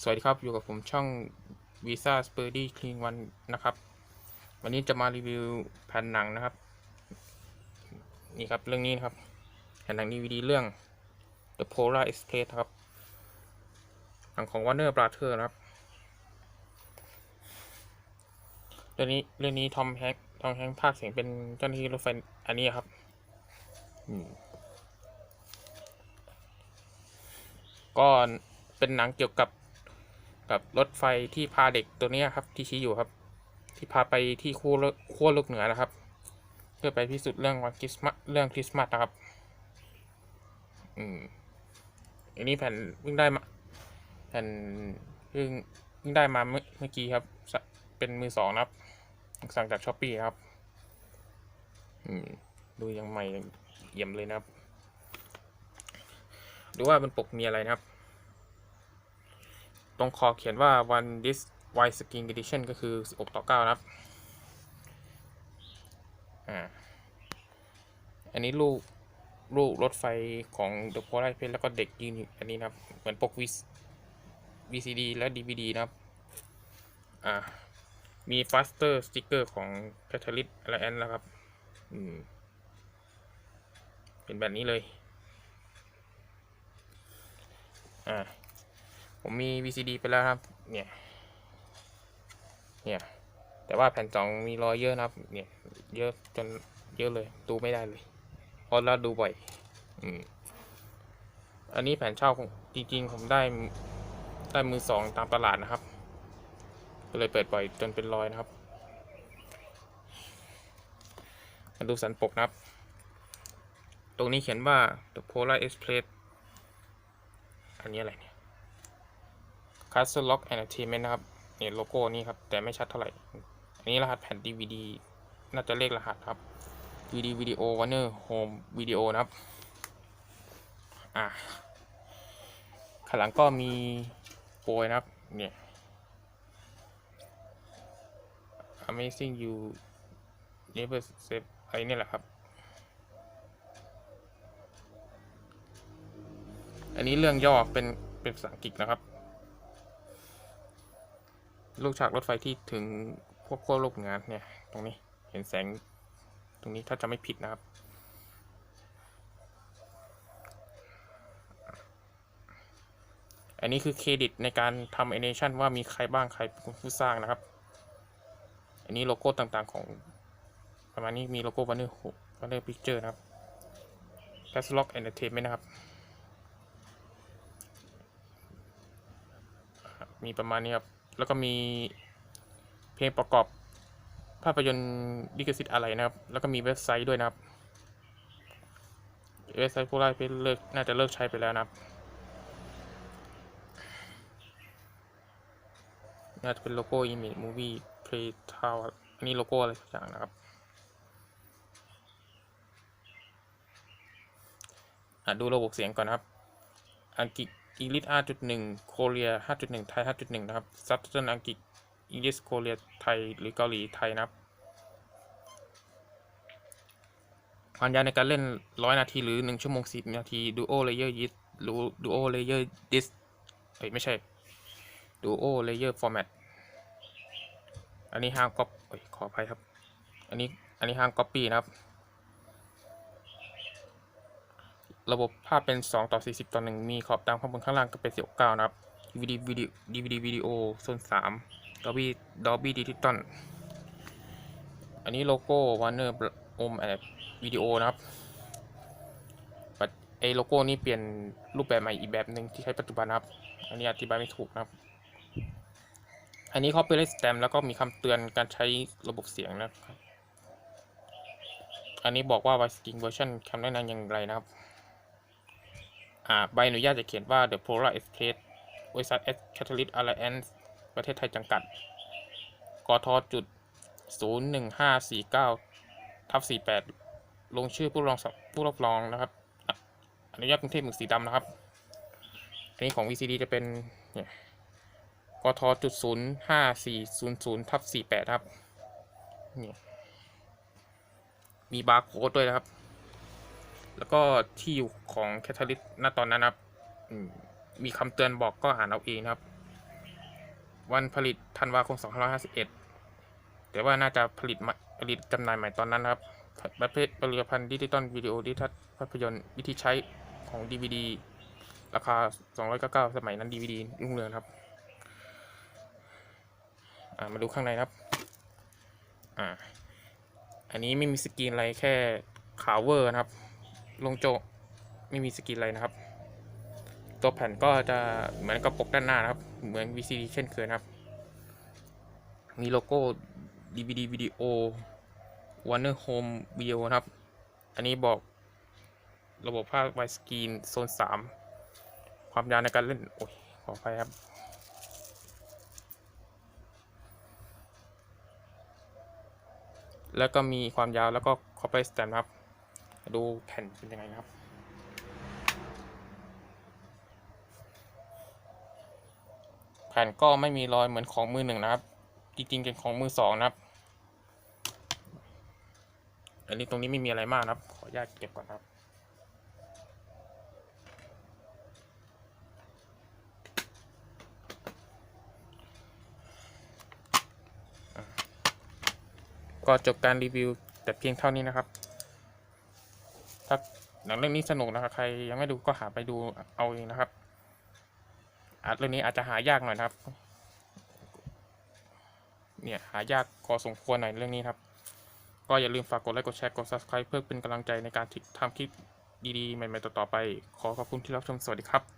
สวัสดีครับ อยู่กับผมช่อง Visa s p u r d y Clean One นะครับ วันนี้จะมารีวิวแผ่นหนังนะครับ นี่ครับเรื่องนี้นะครับ แผ่นหนังดีวีดีเรื่อง The Polar Express ครับ หนังของ Warner Brother นะครับ เรื่องนี้เรื่องนี้ทอมแฮงทอมแฮงภาคเสียงเป็นเจ้าหน้าที่รถไฟอันนี้ครับอืมก็เป็นหนังเกี่ยวกับ กับรถไฟที่พาเด็กตัวนี้ครับ ที่ชี้อยู่ครับ ที่พาไปที่ขั้วโลกขั้วโลกเหนือนะครับ เพื่อไปพิสูจน์เรื่องวันคริสต์มาสเรื่องคริสต์มาสนะครับ อืมอันนี้แผ่นเพิ่งได้มาแผ่นเพิ่งเพิ่งได้มาเมื่อเมื่อกี้ครับ เป็นมือสองนะครับ สั่งจากช้อปปี้ครับ อืมดูยังใหม่เยี่ยมเลยนะครับ ดูว่าบนปกมีอะไรนะครับ ตรงคอเขียนว่า one this wide screen edition ก็คือ 16 ต่อ 9 นะครับ อันนี้ลูกลูกรถไฟของ The Polar Express แล้วก็เด็กยืนอันนี้นะครับ เหมือนปก VCD และ DVD นะครับ อ่า มี faster sticker ของ Catalyst และ Ant แล้วครับ อืม เป็นแบบนี้เลย อ่า ผมมี VCD ไปแล้วครับ เนี่ย เนี่ย แต่ว่าแผ่นสองมีรอยเยอะนะครับ เนี่ย เยอะจนเยอะเลย ดูไม่ได้เลยเพราะเราดูบ่อย อืม อันนี้แผ่นเช่าของจริงๆ ผมได้ได้มือสองตามตลาดนะครับ ก็เลยเปิดบ่อยจนเป็นรอยนะครับมาดูสันปกนะครับ ตรงนี้เขียนว่า The Polar Express อันนี้อะไรเนี่ย Castle Lock Entertainment นะครับเนี่ยโลโก้นี่ครับ แต่ไม่ชัดเท่าไหร่ อันนี้รหัสแผ่น DVD น่าจะเลขรหัสครับ DVD Video Warner Home Video นะครับ อะข้างหลังก็มีโปรยนะครับ เนี่ย Amazing You Never Save อะไรเนี่ยแหละครับ อันนี้เรื่องย่อเป็นเป็นภาษาอังกฤษนะครับ ลูกฉากรถไฟที่ถึงพวกขั้วโลกเหนือเนี่ย ตรงนี้เห็นแสงตรงนี้ถ้าจะไม่ผิดนะครับ อันนี้คือเครดิตในการทำแอนิเมชันว่ามีใครบ้างใครเป็นผู้สร้างนะครับ อันนี้โลโก้ต่างๆของประมาณนี้มีโลโก้วันเนอร์วันเนอร์พิกเจอร์นะครับ c a s l o c k Entertainment นะครับ มีประมาณนี้ครับ แล้วก็มีเพลงประกอบภาพยนตร์ลิขสิทธิ์อะไรนะครับ แล้วก็มีเว็บไซต์ด้วยนะครับ เว็บไซต์ผู้ไล่ไปเลิกน่าจะเลิกใช้ไปแล้วนะครับ น่าจะเป็นโลโก้ Image Movie Play Tower อันนี้โลโก้อะไรสักอย่างนะครับดูระบบเสียงก่อนนะครับ อังกฤษ อีลิทอาร์จุดหนึ่งโคเรียห้าจุดหนึ่งไทยห้าจุดหนึ่งนะครับซัตเทิร์นอังกฤษอีลิสโคเรียไทยหรือเกาหลีไทยนะครับความยาวในการเล่นร้อยนาทีหรือหนึ่งชั่วโมงสิบนาทีดูโอเลเยอร์ยิสรู้ดูโอเลเยอร์ดิสเอ้ยไม่ใช่ดูโอเลเยอร์ฟอร์แมตอันนี้ห้ามก๊อปขออภัยครับ อันนี้อันนี้ห้ามก๊อปปี้นะครับ ระบบภาพเป็น 2 ต่อ 40 ต่อ 1 มีขอบตามข้างบนข้างล่างก็เป็น19นะครับ DVD วิดีโอ DVD วิดีโอโซน3 Dolby Dolby Digital อันนี้โลโก้ Warner Home and Video นะครับไอโลโก้นี้เปลี่ยนรูปแบบใหม่อีกแบบหนึ่งที่ใช้ปัจจุบันนะครับ อันนี้อธิบายไม่ถูกนะครับ อันนี้เขาเป็นเลสแตมแล้วก็มีคำเตือนการใช้ระบบเสียงนะครับ อันนี้บอกว่า Widescreen Version คำแนะนำอย่างไรนะครับ ใบอนุญาตจะเขียนว่า The Polar Express บริษัท S Catalyst Alliance ประเทศไทยจำกัด กทจุด01549ทับ48 ลงชื่อผู้รองผู้รับรองนะครับออนุญาตกรุงเทพหมึกสีดำนะครับอันนี้ของ VCD จะเป็นเนี่ยกทจุด05400ทับ48 ครับเนี่ยมีบาร์โค้ดด้วยนะครับ แล้วก็ที่อยู่ของแคทาลิสณตอนนั้นนะครับมีคำเตือนบอกก็อ่านเอาเองนะครับ วันผลิตธันวาคม 2551 แต่ว่าน่าจะผลิตมาผลิตจำหน่ายใหม่ตอนนั้นนะครับประเภทผลิตภัณฑ์ดิจิตอลวิดีโอดิจิทัลภาพยนตร์วิธีใช้ของ DVD ราคา 299 สมัยนั้น DVD รุ่งเรืองครับ มาดูข้างในนะครับ อ่า อันนี้ไม่มีสกรีนอะไรแค่ขาวเวอร์นะครับ ลงโจไม่มีสกรีนอะไรนะครับ ตัวแผ่นก็จะเหมือนกับปกด้านหน้านะครับ เหมือน VCD เช่นเคยนะครับ มีโลโก้ DVD วิดีโอ Warner Home Video นะครับ อันนี้บอกระบบภาพไวสกรีนโซน 3 ความยาวในการเล่น โอ้ย ขออภัยครับ แล้วก็มีความยาวแล้วก็ copy stamp นะครับ ดูแผ่นเป็นยังไงครับ แผ่นก็ไม่มีรอยเหมือนของมือหนึ่งนะครับ จริงๆเป็นของมือสองนะครับ อันนี้ตรงนี้ไม่มีอะไรมากนะครับ ขออนุญาตเก็บก่อนครับก็จบการรีวิวแต่เพียงเท่านี้นะครับ ถ้าหนังเรื่องนี้สนุกนะครับใครยังไม่ดูก็หาไปดูเอาเองนะครับอาจเรื่องนี้อาจจะหายากหน่อยนะครับ เนี่ยหายากพอสมควรหน่อยเรื่องนี้ครับ ก็อย่าลืมฝากกดไลค์กดแชร์กด subscribe เพื่อเป็นกำลังใจในการทำคลิปดีๆ ใหม่ๆต่อๆไป ขอขอบคุณที่รับชมสวัสดีครับ